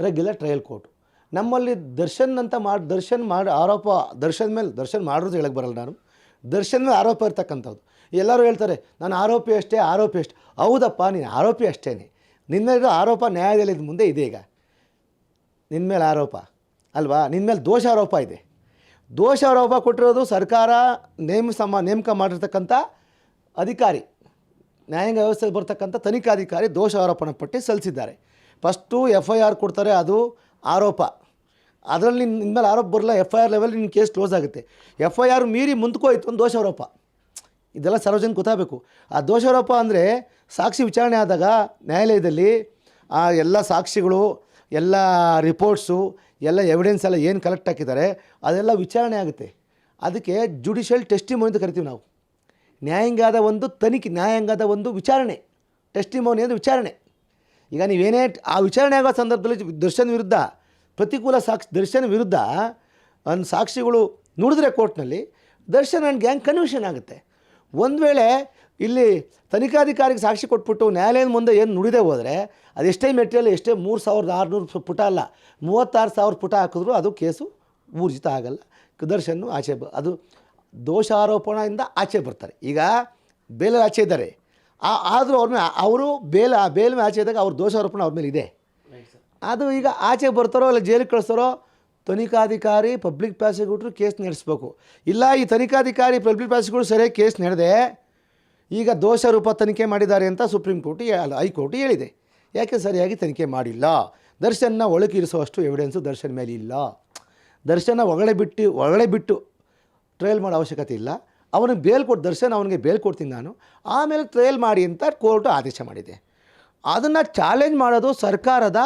S1: regular trial court ನಮ್ಮಲ್ಲಿ ದರ್ಶನ್ ಅಂತ ಮಾಡಿ, ದರ್ಶನ್ ಮಾಡಿ, ಆರೋಪ, ದರ್ಶನ್ ಮೇಲೆ, ದರ್ಶನ್ ಮಾಡೋದು ಹೇಳಕ್ಕೆ ಬರಲ್ಲ ನಾನು. ದರ್ಶನ್ ಮೇಲೆ ಆರೋಪ ಇರ್ತಕ್ಕಂಥದ್ದು. ಎಲ್ಲರೂ ಹೇಳ್ತಾರೆ, ನಾನು ಆರೋಪಿ ಅಷ್ಟೇ ಆರೋಪಿ ಅಷ್ಟೇ. ಹೌದಪ್ಪ, ನೀನು ಆರೋಪಿ ಅಷ್ಟೇ ನಿನ್ನ ಮೇಲೆ ಆರೋಪ ನ್ಯಾಯಾಲಯದ ಮುಂದೆ ಇದೆ ಈಗ. ನಿನ್ನ ಮೇಲೆ ಆರೋಪ, ಅಲ್ವಾ? ನಿನ್ನ ಮೇಲೆ ದೋಷ ಆರೋಪ ಇದೆ. ದೋಷ ಆರೋಪ ಕೊಟ್ಟಿರೋದು ಸರ್ಕಾರ ನೇಮ ಸಮ, ನೇಮಕ ಮಾಡಿರ್ತಕ್ಕಂಥ ಅಧಿಕಾರಿ. ನ್ಯಾಯಾಂಗ ವ್ಯವಸ್ಥೆಯಲ್ಲಿ ಬರ್ತಕ್ಕಂಥ ತನಿಖಾಧಿಕಾರಿ ದೋಷ ಆರೋಪಣ ಪಟ್ಟಿ ಸಲ್ಲಿಸಿದ್ದಾರೆ. ಫಸ್ಟು ಎಫ್ ಐ ಆರ್ ಕೊಡ್ತಾರೆ, ಅದು ಆರೋಪ. ಅದರಲ್ಲಿ ನಿನ್ನ ನಿನ್ನ ಮೇಲೆ ಆರೋಪ ಬರಲ್ಲ ಎಫ್ ಐ ಆರ್ ಲೆವೆಲ್ ನಿನ್ನ ಕೇಸ್ ಕ್ಲೋಸ್ ಆಗುತ್ತೆ. ಎಫ್ ಐ ಆರ್ ಮೀರಿ ಮುಂದಕ್ಕೋಯ್ತು ಒಂದು ದೋಷಾರೋಪ. ಇದೆಲ್ಲ ಸಾರ್ವಜನಿಕ ಗೊತ್ತಾಗಬೇಕು. ಆ ದೋಷಾರೋಪ ಅಂದರೆ ಸಾಕ್ಷಿ ವಿಚಾರಣೆ ಆದಾಗ ನ್ಯಾಯಾಲಯದಲ್ಲಿ, ಆ ಎಲ್ಲ ಸಾಕ್ಷಿಗಳು, ಎಲ್ಲ ರಿಪೋರ್ಟ್ಸು ಎಲ್ಲ ಎವಿಡೆನ್ಸ್ ಎಲ್ಲ ಏನು ಕಲೆಕ್ಟ್ ಹಾಕಿದ್ದಾರೆ, ಅದೆಲ್ಲ ವಿಚಾರಣೆ ಆಗುತ್ತೆ. ಅದಕ್ಕೆ ಜುಡಿಷಿಯಲ್ ಟೆಸ್ಟಿಮೋನಿ ಅಂತ ಕರಿತೀವಿ ನಾವು. ನ್ಯಾಯಾಂಗದ ಒಂದು ತನಿಖೆ, ನ್ಯಾಯಾಂಗದ ಒಂದು ವಿಚಾರಣೆ. ಟೆಸ್ಟಿಮೋನಿ ಅಂದರೆ ವಿಚಾರಣೆ. ಈಗ ನೀವೇನೇ ಆ ವಿಚಾರಣೆ ಆಗೋ ಸಂದರ್ಭದಲ್ಲಿ ದರ್ಶನ್ ವಿರುದ್ಧ, ಪ್ರತಿಕೂಲ ಸಾಕ್ಷಿ, ದರ್ಶನ್ ವಿರುದ್ಧ ಒಂದು ಸಾಕ್ಷಿಗಳು ನುಡಿದ್ರೆ ಕೋರ್ಟ್ನಲ್ಲಿ, ದರ್ಶನ್ ಆ್ಯಂಡ್ ಗ್ಯಾಂಗ್ ಕನ್ವಿಷನ್ ಆಗುತ್ತೆ. ಒಂದು ವೇಳೆ ಇಲ್ಲಿ ತನಿಖಾಧಿಕಾರಿಗೆ ಸಾಕ್ಷಿ ಕೊಟ್ಬಿಟ್ಟು ನ್ಯಾಯಾಲಯದ ಮುಂದೆ ಏನು ನುಡಿದೇ ಹೋದರೆ ಅದೆಷ್ಟೇ ಮೆಟೀರಿಯಲ್ ಎಷ್ಟೇ ಮೂರು ಸಾವಿರದ ಆರುನೂರು ಪುಟ ಅಲ್ಲ, ಮೂವತ್ತಾರು ಸಾವಿರ ಪುಟ ಹಾಕಿದ್ರು ಅದು ಕೇಸು ಊರ್ಜಿತ ಆಗಲ್ಲ. ದರ್ಶನ್ನು ಆಚೆ ಅದು ದೋಷಾರೋಪಣೆಯಿಂದ ಆಚೆ ಬರ್ತಾರೆ. ಈಗ ಬೇಲಲ್ಲಿ ಆಚೆ ಇದ್ದಾರೆ. ಆದರೂ ಅವ್ರ ಮೇಲೆ ಅವರು ಬೇಲ ಬೇಲ್ ಮೇಲೆ ಆಚೆ ಇದ್ದಾಗ ಅವ್ರ ದೋಷಾರೋಪಣೆ ಅವ್ರ ಮೇಲೆ ಇದೆ. ಅದು ಈಗ ಆಚೆ ಬರ್ತಾರೋ ಇಲ್ಲ ಜೈಲಿಗೆ ಕಳಿಸ್ತಾರೋ ತನಿಖಾಧಿಕಾರಿ ಪಬ್ಲಿಕ್ ಪ್ರಾಸಿಕ್ಯೂಟ್ರು ಕೇಸ್ ನಡೆಸ್ಬೇಕು. ಇಲ್ಲ ಈ ತನಿಖಾಧಿಕಾರಿ ಪಬ್ಲಿಕ್ ಪ್ರಾಸಿಕ್ಯೂಟ್ರು ಸರಿಯಾಗಿ ಕೇಸ್ ನಡೆದೆ ಈಗ ದೋಷ ರೂಪ ತನಿಖೆ ಮಾಡಿದ್ದಾರೆ ಅಂತ ಸುಪ್ರೀಂ ಕೋರ್ಟ್ ಹೈಕೋರ್ಟ್ ಹೇಳಿದೆ. ಯಾಕೆ ಸರಿಯಾಗಿ ತನಿಖೆ ಮಾಡಿಲ್ಲ? ದರ್ಶನ್ನ ಒಳಕಿರಿಸುವಷ್ಟು ಎವಿಡೆನ್ಸು ದರ್ಶನ್ ಮೇಲೆ ಇಲ್ಲ. ದರ್ಶನ ಒಳಗಡೆ ಬಿಟ್ಟು ಒಳಗಡೆ ಬಿಟ್ಟು ಟ್ರಯಲ್ ಮಾಡೋ ಅವಶ್ಯಕತೆ ಇಲ್ಲ. ಅವನಿಗೆ ಬೇಲ್ ಕೊಟ್ಟು, ದರ್ಶನ್ ಅವನಿಗೆ ಬೇಲ್ ಕೊಡ್ತೀನಿ ನಾನು. ಆಮೇಲೆ ಟ್ರಯಲ್ ಮಾಡಿ ಅಂತ ಕೋರ್ಟು ಆದೇಶ ಮಾಡಿದೆ. ಅದನ್ನು ಚಾಲೆಂಜ್ ಮಾಡೋದು ಸರ್ಕಾರದ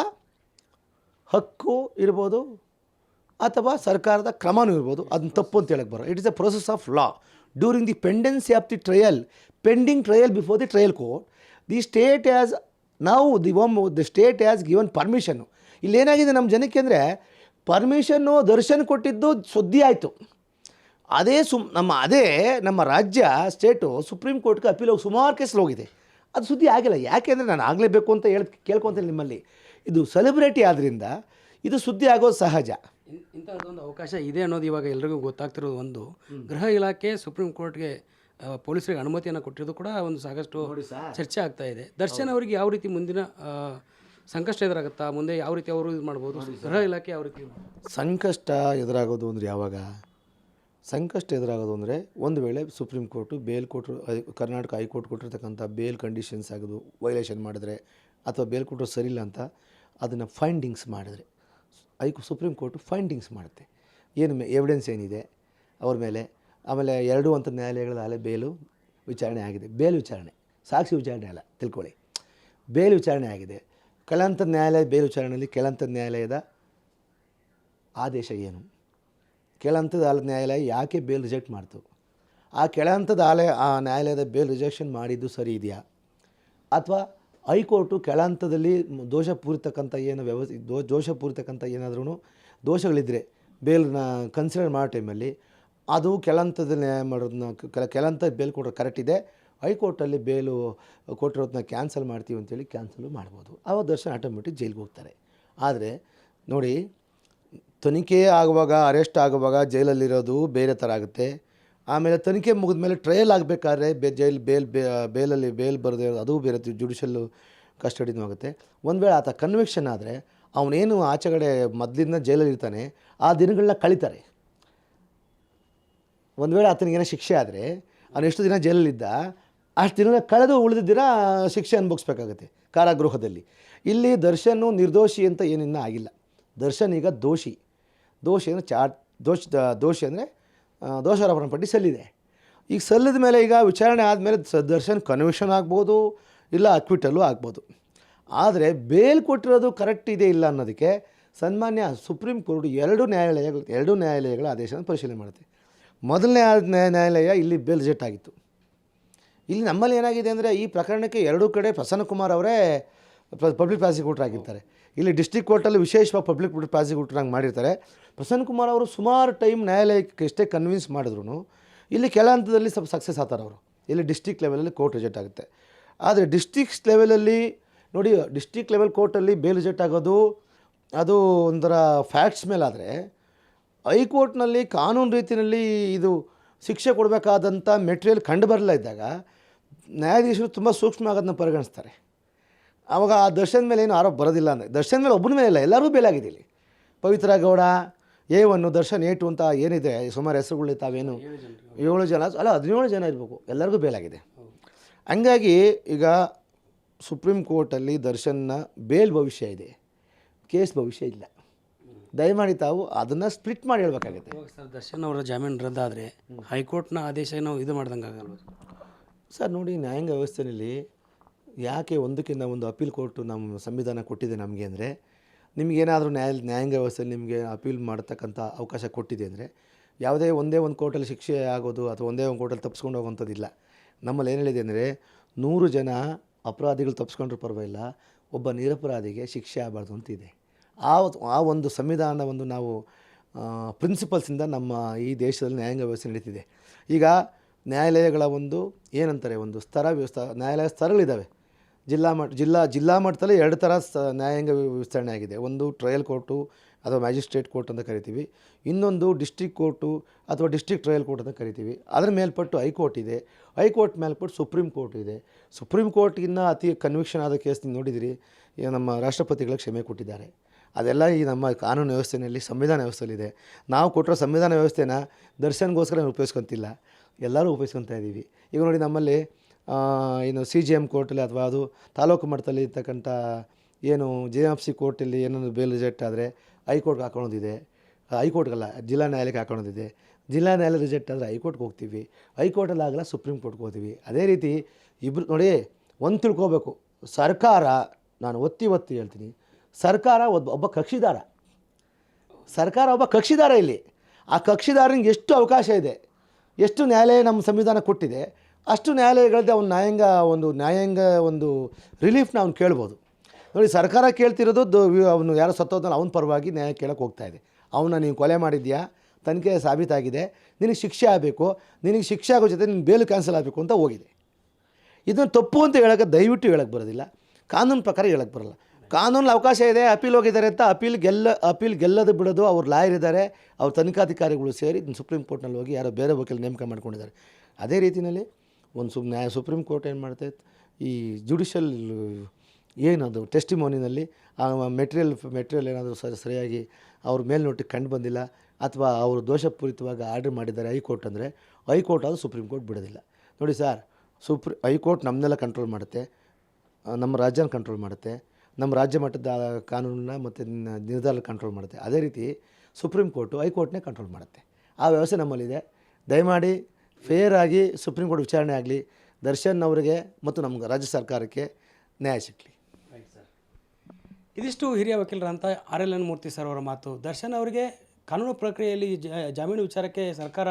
S1: ಹಕ್ಕು ಇರ್ಬೋದು ಅಥವಾ ಸರ್ಕಾರದ ಕ್ರಮನೂ ಇರ್ಬೋದು. ಅದನ್ನ ತಪ್ಪು ಅಂತ ಹೇಳಕ್ಕೆ ಬರೋ it is a process of law during the pendency of the trial pending trial before the trial court the state as ನಾವು the um the state as given permission ಇಲ್ಲೇನಾಗಿದೆ ನಮ್ಮ ಜನಕ್ಕೆ ಅಂದರೆ ಪರ್ಮಿಷನ್ನು ದರ್ಶನ್ ಕೊಟ್ಟಿದ್ದು ಸುದ್ದಿ ಆಯಿತು. ಅದೇ ಸುಮ್ ನಮ್ಮ ಅದೇ ನಮ್ಮ ರಾಜ್ಯ ಸ್ಟೇಟು ಸುಪ್ರೀಂ ಕೋರ್ಟ್ಗೆ ಅಪೀಲ್ ಹೋಗಿ ಸುಮಾರು ಕೇಸಲ್ಲಿ ಹೋಗಿದೆ. ಅದು ಸುದ್ದಿ ಆಗಿಲ್ಲ. ಯಾಕೆಂದರೆ ನಾನು ಆಗಲೇಬೇಕು ಅಂತ ಹೇಳಿ ಕೇಳ್ಕೊತೀನಿ ನಿಮ್ಮಲ್ಲಿ. ಇದು ಸೆಲೆಬ್ರಿಟಿ ಆದ್ದರಿಂದ ಇದು ಸುದ್ದಿ ಆಗೋದು ಸಹಜ.
S2: ಇಂಥದ್ದೊಂದು ಅವಕಾಶ ಇದೆ ಅನ್ನೋದು ಇವಾಗ ಎಲ್ರಿಗೂ ಗೊತ್ತಾಗ್ತಿರೋದು ಒಂದು. ಗೃಹ ಇಲಾಖೆ ಸುಪ್ರೀಂ ಕೋರ್ಟ್ಗೆ ಪೊಲೀಸರಿಗೆ ಅನುಮತಿಯನ್ನು ಕೊಟ್ಟಿರೋದು ಕೂಡ ಒಂದು ಸಾಕಷ್ಟು ಚರ್ಚೆ ಆಗ್ತಾ ಇದೆ. ದರ್ಶನ್ ಅವರಿಗೆ ಯಾವ ರೀತಿ ಮುಂದಿನ ಸಂಕಷ್ಟ ಎದುರಾಗುತ್ತಾ ಮುಂದೆ ಯಾವ ರೀತಿ ಅವರು ಇದು ಮಾಡ್ಬೋದು? ಗೃಹ ಇಲಾಖೆ ಯಾವ ರೀತಿ
S1: ಸಂಕಷ್ಟ ಎದುರಾಗೋದು ಅಂದರೆ ಯಾವಾಗ? ಸಂಕಷ್ಟ ಎದುರಾಗೋದು ಅಂದರೆ ಒಂದು ವೇಳೆ ಸುಪ್ರೀಂ ಕೋರ್ಟು ಬೇಲ್ ಕೊಟ್ಟರು ಕರ್ನಾಟಕ ಹೈಕೋರ್ಟ್ ಕೊಟ್ಟಿರ್ತಕ್ಕಂಥ ಬೇಲ್ ಕಂಡೀಷನ್ಸ್ ಆಗೋದು ವೈಲೇಷನ್ ಮಾಡಿದ್ರೆ ಅಥವಾ ಬೇಲ್ ಕೊಟ್ಟರು ಸರಿಯಿಲ್ಲ ಅಂತ ಅದನ್ನು ಫೈಂಡಿಂಗ್ಸ್ ಮಾಡಿದ್ರೆ ಹೈಕೋ ಸುಪ್ರೀಂ ಕೋರ್ಟು ಫೈಂಡಿಂಗ್ಸ್ ಮಾಡುತ್ತೆ. ಏನು ಎವಿಡೆನ್ಸ್ ಏನಿದೆ? ಅವ್ರ ಮೇಲೆ, ಆಮೇಲೆ ಎರಡು ಅಂತ ನ್ಯಾಯಾಲಯಗಳ ಬೇಲು ವಿಚಾರಣೆ ಆಗಿದೆ. ಬೇಲ್ ವಿಚಾರಣೆ, ಸಾಕ್ಷಿ ವಿಚಾರಣೆ ಅಲ್ಲ, ತಿಳ್ಕೊಳ್ಳಿ. ಬೇಲ್ ವಿಚಾರಣೆ ಆಗಿದೆ. ಕೆಳಂತ ನ್ಯಾಯಾಲಯ ಬೇಲ್ ವಿಚಾರಣೆಯಲ್ಲಿ ಕೆಳಂತ ನ್ಯಾಯಾಲಯದ ಆದೇಶ ಏನು? ಕೆಳಂತದ ಆಲ ನ್ಯಾಯಾಲಯ ಯಾಕೆ ಬೇಲ್ ರಿಜೆಕ್ಟ್ ಮಾಡ್ತು? ಆ ಕೆಳಂತದ ಆಲಯ, ಆ ನ್ಯಾಯಾಲಯದ ಬೇಲ್ ರಿಜೆಕ್ಷನ್ ಮಾಡಿದ್ದು ಸರಿ ಇದೆಯಾ? ಅಥವಾ ಹೈಕೋರ್ಟು ಕೆಳಂತದಲ್ಲಿ ದೋಷ ದೋಷಪೂರಿತಕ್ಕಂಥ ಏನು ವ್ಯವಸ್ಥೆ, ದೋ ದೋಷಪೂರಿತಕ್ಕಂಥ ಏನಾದ್ರೂ ದೋಷಗಳಿದ್ದರೆ ಬೇಲ್ನ ಕನ್ಸಿಡರ್ ಮಾಡೋ ಟೈಮಲ್ಲಿ ಅದು ಕೆಳಂತದ ನ್ಯಾಯ ಮಾಡೋದನ್ನ ಕೆಲ ಕೆಳಂತ ಬೇಲ್ ಕೊಟ್ಟರೆ ಕರೆಕ್ಟ್ ಇದೆ, ಹೈಕೋರ್ಟಲ್ಲಿ ಬೇಲು ಕೊಟ್ಟಿರೋದನ್ನ ಕ್ಯಾನ್ಸಲ್ ಮಾಡ್ತೀವಿ ಅಂತೇಳಿ ಕ್ಯಾನ್ಸಲ್ ಮಾಡ್ಬೋದು. ಆವಾಗ ದರ್ಶನ್ ಆಟೋಮೆಟಿಕ್ ಜೈಲಿಗೆ ಹೋಗ್ತಾರೆ. ಆದರೆ ನೋಡಿ ತನಿಖೆ ಆಗುವಾಗ ಅರೆಸ್ಟ್ ಆಗುವಾಗ ಜೈಲಲ್ಲಿರೋದು ಬೇರೆ ಥರ ಆಗುತ್ತೆ. ಆಮೇಲೆ ತನಿಖೆ ಮುಗಿದ ಮೇಲೆ ಟ್ರಯಲ್ ಆಗಬೇಕಾದ್ರೆ ಬೇ, ಜೈಲ್ ಬೇಲ್ ಬೇಲಲ್ಲಿ ಬೇಲ್ ಬರದೇ ಅದು ಬೇರೆ ಜುಡಿಷಲ್ಲು ಕಸ್ಟಡಿನೂ ಆಗುತ್ತೆ. ಒಂದು ವೇಳೆ ಆತ ಕನ್ವಿಕ್ಷನ್ ಆದರೆ ಅವನೇನು ಆಚೆಗಡೆ ಮೊದಲಿಂದ ಜೈಲಲ್ಲಿ ಇರ್ತಾನೆ, ಆ ದಿನಗಳನ್ನ ಕಳೀತಾರೆ. ಒಂದು ವೇಳೆ ಆತನಿಗೇನೋ ಶಿಕ್ಷೆ ಆದರೆ, ಅವನು ಎಷ್ಟು ದಿನ ಜೈಲಲ್ಲಿದ್ದ, ಅಷ್ಟು ದಿನ ಕಳೆದು ಉಳಿದಿದ್ದೀರ ಶಿಕ್ಷೆ ಅನುಭವಿಸ್ಬೇಕಾಗತ್ತೆ ಕಾರಾಗೃಹದಲ್ಲಿ. ಇಲ್ಲಿ ದರ್ಶನ್ ನಿರ್ದೋಷಿ ಅಂತ ಏನಿನ್ನ ಆಗಿಲ್ಲ. ದರ್ಶನ್ ಈಗ ದೋಷಿ. ದೋಷಿ ಅಂದರೆ ಚಾ, ದೋಷ ದೋಷಿ ಅಂದರೆ ದೋಷಾರೋಪಣ ಪಟ್ಟಿ ಸಲ್ಲಿದೆ. ಈಗ ಸಲ್ಲಿದ ಮೇಲೆ ಈಗ ವಿಚಾರಣೆ ಆದಮೇಲೆ ದರ್ಶನ್ ಕನ್ವಿಷನ್ ಆಗ್ಬೋದು, ಇಲ್ಲ ಅಕ್ವಿಟಲ್ಲೂ ಆಗ್ಬೋದು. ಆದರೆ ಬೇಲ್ ಕೊಟ್ಟಿರೋದು ಕರೆಕ್ಟ್ ಇದೆ ಇಲ್ಲ ಅನ್ನೋದಕ್ಕೆ ಸನ್ಮಾನ್ಯ ಸುಪ್ರೀಂ ಕೋರ್ಟ್ ಎರಡು ನ್ಯಾಯಾಲಯಗಳು, ಎರಡು ನ್ಯಾಯಾಲಯಗಳ ಆದೇಶವನ್ನು ಪರಿಶೀಲನೆ ಮಾಡುತ್ತೆ. ಮೊದಲನೇ ನ್ಯಾಯಾಲಯ ಇಲ್ಲಿ ಬೇಲ್ ರಿಜೆಕ್ಟ್ ಆಗಿತ್ತು. ಇಲ್ಲಿ ನಮ್ಮಲ್ಲಿ ಏನಾಗಿದೆ ಅಂದರೆ ಈ ಪ್ರಕರಣಕ್ಕೆ ಎರಡೂ ಕಡೆ ಪ್ರಸನ್ನ ಕುಮಾರ್ ಅವರೇ ಪಬ್ಲಿಕ್ ಪ್ರಾಸಿಕ್ಯೂಟರ್ ಆಗಿರ್ತಾರೆ. ಇಲ್ಲಿ ಡಿಸ್ಟಿಕ್ ಕೋರ್ಟಲ್ಲಿ ವಿಶೇಷವಾಗಿ ಪಬ್ಲಿಕ್ ಪ್ರಾಸಿಕ್ಯೂಟರ್ ಹಂಗೆ ಮಾಡಿರ್ತಾರೆ. ಪ್ರಸನ್ನ ಕುಮಾರ್ ಅವರು ಸುಮಾರು ಟೈಮ್ ನ್ಯಾಯಾಲಯಕ್ಕೆ ಎಷ್ಟೇ ಕನ್ವಿನ್ಸ್ ಮಾಡಿದ್ರು ಇಲ್ಲಿ ಕೆಲ ಹಂತದಲ್ಲಿ ಸ್ವಲ್ಪ ಸಕ್ಸಸ್ ಆಗ್ತಾರೆ ಅವರು. ಇಲ್ಲಿ ಡಿಸ್ಟಿಕ್ ಲೆವೆಲಲ್ಲಿ ಕೋರ್ಟ್ ರಿಜೆಕ್ಟ್ ಆಗುತ್ತೆ. ಆದರೆ ಡಿಸ್ಟಿಕ್ಸ್ ಲೆವೆಲಲ್ಲಿ ನೋಡಿ ಡಿಸ್ಟಿಕ್ ಲೆವೆಲ್ ಕೋರ್ಟಲ್ಲಿ ಬೇಲ್ ರಿಜೆಕ್ಟ್ ಆಗೋದು, ಅದು ಒಂಥರ ಫ್ಯಾಕ್ಟ್ಸ್ ಮೇಲಾದರೆ ಹೈಕೋರ್ಟ್ನಲ್ಲಿ ಕಾನೂನು ರೀತಿಯಲ್ಲಿ ಇದು ಶಿಕ್ಷೆ ಕೊಡಬೇಕಾದಂಥ ಮೆಟೀರಿಯಲ್ ಕಂಡು ಬರಲ್ಲ ಇದ್ದಾಗ ನ್ಯಾಯಾಧೀಶರು ತುಂಬ ಸೂಕ್ಷ್ಮ ಆಗೋದನ್ನ ಪರಿಗಣಿಸ್ತಾರೆ. ಆವಾಗ ಆ ದರ್ಶನ್ ಮೇಲೆ ಏನು ಆರೋಪ ಬರೋದಿಲ್ಲ ಅಂದರೆ ದರ್ಶನ್ ಮೇಲೆ ಒಬ್ಬನ ಮೇಲೆ ಇಲ್ಲ ಎಲ್ಲರೂ ಬೇಲಾಗಿದೆ ಇಲ್ಲಿ. ಪವಿತ್ರ ಗೌಡ ಎ ಒನ್ನು ದರ್ಶನ್ ಏಟು ಅಂತ ಏನಿದೆ ಸುಮಾರು ಹೆಸರುಗಳು ತಾವೇನು ಏಳು ಜನ. ಅಲ್ಲ ಹದಿನೇಳು ಜನ ಇರಬೇಕು ಎಲ್ಲರಿಗೂ ಬೇಲಾಗಿದೆ. ಹಂಗಾಗಿ ಈಗ ಸುಪ್ರೀಂ ಕೋರ್ಟಲ್ಲಿ ದರ್ಶನ್ನ ಬೇಲ್ ಭವಿಷ್ಯ ಇದೆ ಕೇಸ್ ಭವಿಷ್ಯ ಇಲ್ಲ. ದಯಮಾಡಿ ತಾವು ಅದನ್ನು ಸ್ಪ್ಲಿಟ್ ಮಾಡಿ ಹೇಳಬೇಕಾಗುತ್ತೆ.
S2: ಸರ್ ದರ್ಶನ್ ಅವರ ಜಾಮೀನು ರದ್ದಾದರೆ ಹೈಕೋರ್ಟ್ನ ಆದೇಶ ನಾವು ಇದು ಮಾಡ್ದಂಗೆ ಆಗಲ್ವ
S1: ಸರ್ ನೋಡಿ ನ್ಯಾಯಾಂಗ ವ್ಯವಸ್ಥೆಯಲ್ಲಿ ಯಾಕೆ ಒಂದಕ್ಕಿಂತ ಒಂದು ಅಪೀಲ್ ಕೋರ್ಟು ನಮ್ಮ ಸಂವಿಧಾನ ಕೊಟ್ಟಿದೆ ನಮಗೆ ಅಂದರೆ ನಿಮಗೇನಾದರೂ ನ್ಯಾಯ ನ್ಯಾಯಾಂಗ ವ್ಯವಸ್ಥೆಯಲ್ಲಿ ನಿಮಗೆ ಅಪೀಲ್ ಮಾಡ್ತಕ್ಕಂಥ ಅವಕಾಶ ಕೊಟ್ಟಿದೆ ಅಂದರೆ ಯಾವುದೇ ಒಂದೇ ಒಂದು ಕೋರ್ಟಲ್ಲಿ ಶಿಕ್ಷೆ ಆಗೋದು ಅಥವಾ ಒಂದೇ ಒಂದು ಕೋರ್ಟಲ್ಲಿ ತಪ್ಪಿಸ್ಕೊಂಡು ಹೋಗುವಂಥದ್ದಿಲ್ಲ ನಮ್ಮಲ್ಲಿ ಏನು ಹೇಳಿದೆ ಅಂದರೆ ನೂರು ಜನ ಅಪರಾಧಿಗಳು ತಪ್ಪಿಸ್ಕೊಂಡ್ರೂ ಪರವಾಗಿಲ್ಲ, ಒಬ್ಬ ನಿರಪರಾಧಿಗೆ ಶಿಕ್ಷೆ ಆಗಬಾರ್ದು ಅಂತಿದೆ. ಆ ಆ ಒಂದು ಸಂವಿಧಾನ ಒಂದು ನಾವು ಪ್ರಿನ್ಸಿಪಲ್ಸಿಂದ ನಮ್ಮ ಈ ದೇಶದಲ್ಲಿ ನ್ಯಾಯಾಂಗ ವ್ಯವಸ್ಥೆ ನಡೀತಿದೆ. ಈಗ ನ್ಯಾಯಾಲಯಗಳ ಒಂದು ಏನಂತಾರೆ, ಒಂದು ಸ್ತರ ವ್ಯವಸ್ಥೆ, ನ್ಯಾಯಾಲಯ ಸ್ತರಗಳಿದ್ದಾವೆ ಜಿಲ್ಲಾ ಮಟ್ಟ, ಜಿಲ್ಲಾ ಜಿಲ್ಲಾ ಮಟ್ಟದಲ್ಲಿ ಎರಡು ಥರ ಸ, ನ್ಯಾಯಾಂಗ ವಿಸ್ತರಣೆ ಆಗಿದೆ. ಒಂದು ಟ್ರಯಲ್ ಕೋರ್ಟು ಅಥವಾ ಮ್ಯಾಜಿಸ್ಟ್ರೇಟ್ ಕೋರ್ಟ್ ಅಂತ ಕರಿತೀವಿ. ಇನ್ನೊಂದು ಡಿಸ್ಟ್ರಿಕ್ಟ್ ಕೋರ್ಟು ಅಥವಾ ಡಿಸ್ಟ್ರಿಕ್ಟ್ ಟ್ರಯಲ್ ಕೋರ್ಟ್ ಅಂತ ಕರಿತೀವಿ. ಅದರ ಮೇಲ್ಪಟ್ಟು ಹೈಕೋರ್ಟ್ ಇದೆ. ಹೈಕೋರ್ಟ್ ಮೇಲ್ಪಟ್ಟು ಸುಪ್ರೀಂ ಕೋರ್ಟ್ ಇದೆ. ಸುಪ್ರೀಂ ಕೋರ್ಟ್ಗಿನ್ನ ಅತಿ ಕನ್ವಿಕ್ಷನ್ ಆದ ಕೇಸ್ ನೀವು ನೋಡಿದಿರಿ. ನಮ್ಮ ರಾಷ್ಟ್ರಪತಿಗಳ ಕ್ಷಮೆ ಕೊಟ್ಟಿದ್ದಾರೆ. ಅದೆಲ್ಲ ಈ ನಮ್ಮ ಕಾನೂನು ವ್ಯವಸ್ಥೆಯಲ್ಲಿ, ಸಂವಿಧಾನ ವ್ಯವಸ್ಥೆಯಲ್ಲಿದೆ. ನಾವು ಕೊಟ್ಟಿರೋ ಸಂವಿಧಾನ ವ್ಯವಸ್ಥೆನ ದರ್ಶನ್ಗೋಸ್ಕರ ಉಪಯೋಗಿಸ್ಕೊತಿಲ್ಲ. ಎಲ್ಲರೂ ಉಪಯೋಗಿಸ್ಕೊತಾ ಇದ್ದೀವಿ. ಈಗ ನೋಡಿ ನಮ್ಮಲ್ಲಿ ಏನು ಸಿ ಜಿ ಎಂ ಕೋರ್ಟಲ್ಲಿ ಅಥವಾ ಅದು ತಾಲೂಕು ಮಟ್ಟದಲ್ಲಿ ಇರ್ತಕ್ಕಂಥ ಏನು ಜೆ ಎಫ್ ಸಿ ಕೋರ್ಟಲ್ಲಿ ಏನಾದರೂ ಬೇಲ್ ರಿಜೆಕ್ಟ್ ಆದರೆ ಹೈಕೋರ್ಟ್ಗೆ ಹಾಕೊಳ್ಳೋದಿದೆ ಹೈಕೋರ್ಟ್ಗಲ್ಲ ಜಿಲ್ಲಾ ನ್ಯಾಯಾಲಯಕ್ಕೆ ಹಾಕೊಳ್ಳೋದಿದೆ ಜಿಲ್ಲಾ ನ್ಯಾಯಾಲಯ ರಿಜೆಕ್ಟ್ ಆದರೆ ಹೈಕೋರ್ಟ್ಗೆ ಹೋಗ್ತೀವಿ. ಹೈಕೋರ್ಟಲ್ಲಿ ಆಗಲ್ಲ ಸುಪ್ರೀಂ ಕೋರ್ಟ್ಗೆ ಹೋಗ್ತೀವಿ. ಅದೇ ರೀತಿ ಇಬ್ಬರು ನೋಡಿ, ಒಂದು ತಿಳ್ಕೋಬೇಕು. ಸರ್ಕಾರ, ನಾನು ಒತ್ತಿ ಒತ್ತಿ ಹೇಳ್ತೀನಿ. ಸರ್ಕಾರ ಒಬ್ಬ ಒಬ್ಬ ಕಕ್ಷಿದಾರ. ಸರ್ಕಾರ ಒಬ್ಬ ಕಕ್ಷಿದಾರ ಇಲ್ಲಿ. ಆ ಕಕ್ಷಿದಾರನಿಗೆ ಎಷ್ಟು ಅವಕಾಶ ಇದೆ? ಎಷ್ಟು ನ್ಯಾಯಾಲಯ ನಮ್ಮ ಸಂವಿಧಾನ ಕೊಟ್ಟಿದೆ? ಅಷ್ಟು ನ್ಯಾಯಾಲಯಗಳದ್ದೇ ಅವ್ನು ನ್ಯಾಯಾಂಗ ಒಂದು ನ್ಯಾಯಾಂಗ ಒಂದು ರಿಲೀಫ್ನ ಅವ್ನು ಕೇಳ್ಬೋದು. ನೋಡಿ, ಸರ್ಕಾರ ಕೇಳ್ತಿರೋದು ಅವನು ಯಾರೋ ಸತ್ತೋದಲ್ಲ ಅವನ ಪರವಾಗಿ ನ್ಯಾಯ ಕೇಳಕ್ಕೆ ಹೋಗ್ತಾ ಇದೆ. ಅವನ್ನ ನೀವು ಕೊಲೆ ಮಾಡಿದ್ಯಾ ತನಿಖೆ ಸಾಬೀತಾಗಿದೆ. ನಿನಗೆ ಶಿಕ್ಷೆ ಆಗಬೇಕು. ನಿನಗೆ ಶಿಕ್ಷೆ ಆಗೋ ಜೊತೆ ನಿನ್ನ ಬೇಲು ಕ್ಯಾನ್ಸಲ್ ಆಗಬೇಕು ಅಂತ ಹೋಗಿದೆ. ಇದನ್ನು ತಪ್ಪು ಅಂತ ಹೇಳೋಕ್ಕೆ ದಯವಿಟ್ಟು ಹೇಳಕ್ಕೆ ಬರೋದಿಲ್ಲ. ಕಾನೂನು ಪ್ರಕಾರ ಹೇಳಕ್ಕೆ ಬರೋಲ್ಲ. ಕಾನೂನಲ್ಲಿ ಅವಕಾಶ ಇದೆ, ಅಪೀಲ್ ಹೋಗಿದ್ದಾರೆ ಅಂತ ಅಪೀಲ್ ಗೆಲ್ಲ, ಅಪೀಲ್ ಗೆಲ್ಲದು ಬಿಡೋದು ಅವ್ರು ಲಾಯರ್ ಇದ್ದಾರೆ, ಅವ್ರ ತನಿಖಾಧಿಕಾರಿಗಳು ಸೇರಿ ಸುಪ್ರೀಂ ಕೋರ್ಟ್ನಲ್ಲಿ ಹೋಗಿ ಯಾರೋ ಬೇರೆ ವಕೀಲ ನೇಮಕ ಮಾಡ್ಕೊಂಡಿದ್ದಾರೆ. ಅದೇ ರೀತಿಯಲ್ಲಿ ಒಂದು ಸುಮ್ಮನೆ ನ್ಯಾಯ ಸುಪ್ರೀಂ ಕೋರ್ಟ್ ಏನು ಮಾಡುತ್ತೆ ಈ ಜುಡಿಷಿಯಲ್ ಏನದು ಟೆಸ್ಟಿಮೋನಿನಲ್ಲಿ ಆ ಮೆಟೀರಿಯಲ್ ಮೆಟೀರಿಯಲ್ ಏನಾದರೂ ಸರಿ, ಸರಿಯಾಗಿ ಅವ್ರ ಮೇಲ್ನೋಟಕ್ಕೆ ಕಂಡು ಬಂದಿಲ್ಲ ಅಥವಾ ಅವರು ದೋಷಪೂರಿತವಾಗಿ ಆರ್ಡರ್ ಮಾಡಿದ್ದಾರೆ ಹೈಕೋರ್ಟ್ ಅಂದರೆ, ಹೈಕೋರ್ಟ್ ಅದು ಸುಪ್ರೀಂ ಕೋರ್ಟ್ ಬಿಡೋದಿಲ್ಲ. ನೋಡಿ ಸರ್ ಸುಪ್ರೀ, ಹೈಕೋರ್ಟ್ ನಮ್ಮನ್ನೆಲ್ಲ ಕಂಟ್ರೋಲ್ ಮಾಡುತ್ತೆ, ನಮ್ಮ ರಾಜ್ಯನ ಕಂಟ್ರೋಲ್ ಮಾಡುತ್ತೆ, ನಮ್ಮ ರಾಜ್ಯ ಮಟ್ಟದ ಕಾನೂನನ್ನ ಮತ್ತು ನಿರ್ಧಾರ ಕಂಟ್ರೋಲ್ ಮಾಡುತ್ತೆ. ಅದೇ ರೀತಿ ಸುಪ್ರೀಂ ಕೋರ್ಟು ಹೈಕೋರ್ಟ್ನೇ ಕಂಟ್ರೋಲ್ ಮಾಡುತ್ತೆ. ಆ ವ್ಯವಸ್ಥೆ ನಮ್ಮಲ್ಲಿದೆ. ದಯಮಾಡಿ ಫೇರ್ ಆಗಿ ಸುಪ್ರೀಂ ಕೋರ್ಟ್ ವಿಚಾರಣೆ ಆಗಲಿ ದರ್ಶನ್ ಅವರಿಗೆ ಮತ್ತು ನಮ್ಗೆ ರಾಜ್ಯ ಸರ್ಕಾರಕ್ಕೆ ನ್ಯಾಯ ಸಿಗಲಿ.
S2: ಇದಿಷ್ಟು ಹಿರಿಯ ವಕೀಲರಂತ R L N Murthy sir ಅವರ ಮಾತು. ದರ್ಶನ್ ಅವರಿಗೆ ಕಾನೂನು ಪ್ರಕ್ರಿಯೆಯಲ್ಲಿ ಜಾಮೀನು ವಿಚಾರಕ್ಕೆ ಸರ್ಕಾರ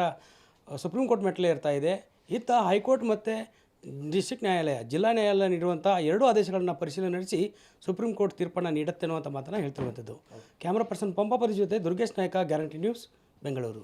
S2: ಸುಪ್ರೀಂ ಕೋರ್ಟ್ ಮೆಟ್ಟಲೇ ಇರ್ತಾ ಇದೆ. ಇತ್ತ ಹೈಕೋರ್ಟ್ ಮತ್ತು ಡಿಸ್ಟ್ರಿಕ್ಟ್ ನ್ಯಾಯಾಲಯ ಜಿಲ್ಲಾ ನ್ಯಾಯಾಲಯ ನೀಡುವಂಥ ಎರಡೂ ಆದೇಶಗಳನ್ನು ಪರಿಶೀಲನೆ ನಡೆಸಿ ಸುಪ್ರೀಂ ಕೋರ್ಟ್ ತೀರ್ಪನ್ನು ನೀಡುತ್ತೆ ಅನ್ನುವಂಥ ಮಾತನ್ನು ಹೇಳ್ತಿರುವಂಥದ್ದು ಕ್ಯಾಮ್ರಾ ಪರ್ಸನ್ ಪಂಪಾಪರಿ ಜೊತೆ Durgesh Nayaka guarantee news Bengaluru